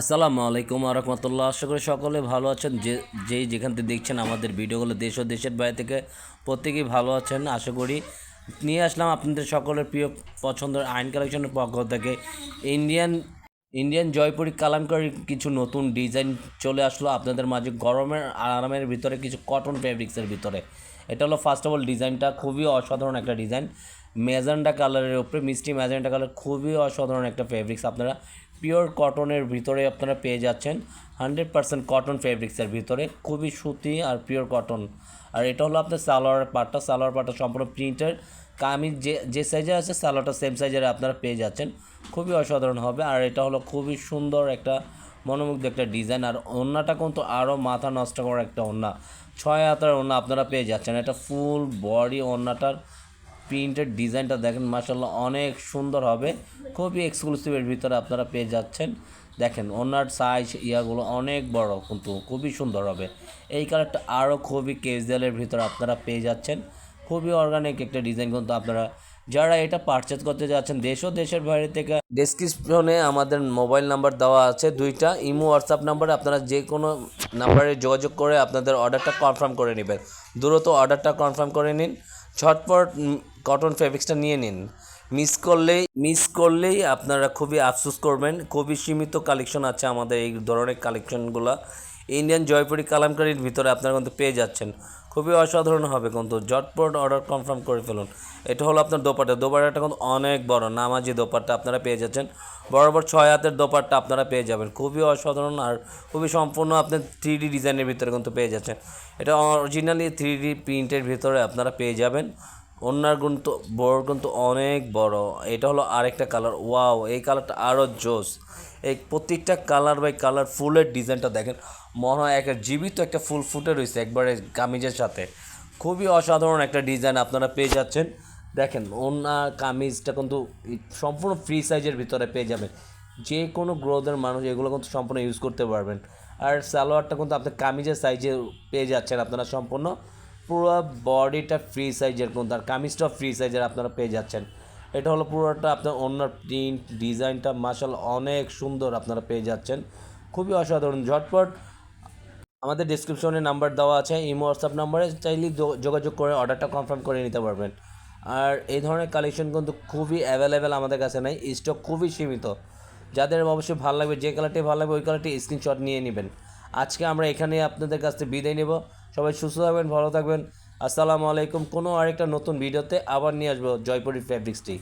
আসসালামু আলাইকুম রহমতুল্লাহ। আশা করি সকলে ভালো আছেন। যে, যেই যেখান থেকে দেখছেন আমাদের ভিডিওগুলো দেশ ও দেশের বাইরে থেকে প্রত্যেকেই ভালো আছেন। আশা করি নিয়ে আসলাম আপনাদের সকলের প্রিয় পছন্দের আইন কালেকশনের পক্ষ থেকে। ইন্ডিয়ান ইন্ডিয়ান জয়পুরি কালামকারী কিছু নতুন ডিজাইন চলে আসলো আপনাদের মাঝে। গরমের আরামের ভিতরে, কিছু কটন ফেব্রিক্সের ভিতরে। এটা হলো ফার্স্ট অফ অল ডিজাইনটা খুবই অসাধারণ একটা ডিজাইন ম্যাজেন্ডা কালারের উপরে, মিষ্টি ম্যাজেন্ডা কালার খুবই অসাধারণ একটা ফেব্রিক্স আপনারা পিওর কটনের ভিতরে আপনারা পেয়ে যাচ্ছেন। হান্ড্রেড পার্সেন্ট কটন ফেব্রিক্সের ভিতরে, খুবই সুতি আর পিওর কটন আর এটা হলো আপনার সালোয়ার পাটটা সালোয়ার পাটটা সম্পূর্ণ প্রিন্টের কামিজ যে যে সাইজে আছে, সালোয়ারটা সেম সাইজের আপনারা পেয়ে যাচ্ছেন। খুবই অসাধারণ হবে। আর এটা হলো খুবই সুন্দর একটা মনোমুগ্ধ একটা ডিজাইন আর ওড়নাটা কিন্তু আরও মাথা নষ্ট করার একটা ওড়না। ছয় হাতের ওড়না আপনারা পেয়ে যাচ্ছেন। এটা ফুল বডি ওড়নাটার প্রিন্টের ডিজাইনটা দেখেন মাসাল্লাহ অনেক সুন্দর হবে। খুবই এক্সক্লুসিভের ভিতরে আপনারা পেয়ে যাচ্ছেন। দেখেন ওনার সাইজ ইয়াগুলো অনেক বড় কিন্তু খুবই সুন্দর হবে। এই কালারটা আরও খুবই ক্যাজুয়ালের ভিতরে আপনারা পেয়ে যাচ্ছেন। খুবই অর্গানিক একটা ডিজাইন কিন্তু আপনারা যারা এটা পারচেজ করতে যাচ্ছেন, দেশ ও দেশের বাইরে থেকে ডেসক্রিপশনে আমাদের মোবাইল নাম্বার দেওয়া আছে দুইটা। ইমো হোয়াটসঅ্যাপ নাম্বারে আপনারা যে কোনো নাম্বারে যোগাযোগ করে আপনাদের অর্ডারটা কনফার্ম করে নেবেন। দ্রুত অর্ডারটা কনফার্ম করে নিন। ঝটপট কটন ফেব্রিক্সটা নিয়ে নিন। মিস করলেই মিস করলেই আপনারা খুবই আফসোস করবেন। খুবই সীমিত কালেকশন আছে আমাদের এই ধরনের কালেকশনগুলো ইন্ডিয়ান জয়পুরি কালামকারির ভিতরে আপনারা কিন্তু পেয়ে যাচ্ছেন। খুবই অসাধারণ হবে কিন্তু জটপট অর্ডার কনফার্ম করে ফেলুন। এটা হলো আপনার দোপাটা দোপাটাটা কিন্তু অনেক বড়, নামাজি দোপাট্টা আপনারা পেয়ে যাচ্ছেন। বরাবর ছয় হাতের দোপাট্টা আপনারা পেয়ে যাবেন। খুবই অসাধারণ আর খুবই সম্পূর্ণ আপনার থ্রি ডি ডিজাইনের ভিতরে কিন্তু পেয়ে যাচ্ছেন। এটা অরিজিনালি থ্রি ডি প্রিন্টের ভিতরে আপনারা পেয়ে যাবেন। অন্যার কিন্তু বড় কিন্তু অনেক বড়। এটা হলো আরেকটা কালার ওয়াও এই কালারটা আরও জোস। এই প্রত্যেকটা কালার বাই কালার ফুলের ডিজাইনটা দেখেন। মনে হয় একটা জীবিত একটা ফুল ফুটে রয়েছে একবারে কামিজের সাথে। খুবই অসাধারণ একটা ডিজাইন আপনারা পেয়ে যাচ্ছেন। দেখেন ওনার কামিজটা কিন্তু সম্পূর্ণ ফ্রি সাইজের ভিতরে পেয়ে যাবেন। যে কোনো গ্রোথের মানুষ এগুলো কিন্তু সম্পূর্ণ ইউজ করতে পারবেন। আর সালোয়ারটা কিন্তু আপনার কামিজের সাইজে পেয়ে যাচ্ছেন আপনারা সম্পূর্ণ। পুরো বডিটা ফ্রি সাইজের কিন্তু, আর কামিজটা ফ্রি সাইজের আপনারা পেয়ে যাচ্ছেন। এটা হলো পুরোটা আপনার অন্য প্রিন্ট, ডিজাইনটা মাসাল অনেক সুন্দর আপনারা পেয়ে যাচ্ছেন। খুবই অসাধারণ, ঝটপট। আমাদের ডিসক্রিপশনে নাম্বার দেওয়া আছে ইমো হোয়াটসঅ্যাপ নাম্বারে চাইলেই যোগাযোগ করে অর্ডারটা কনফার্ম করে নিতে পারবেন। আর এই ধরনের কালেকশন কিন্তু খুবই অ্যাভেলেবেল আমাদের কাছে নাই স্টক খুবই সীমিত। যাদের অবশ্যই ভালো লাগবে, যে কালারটি ভালো লাগবে, ওই কালারটি স্ক্রিনশট নিয়ে নেবেন। আজকে আমরা এখানে আপনাদের কাছ থেকে বিদায় নেব। সবাই সুস্থ থাকবেন, ভালো থাকবেন। আসসালামু আলাইকুম। কোনো আরেকটা নতুন ভিডিওতে আবার নিয়ে আসব জয়পুরি ফ্যাব্রিক্সটি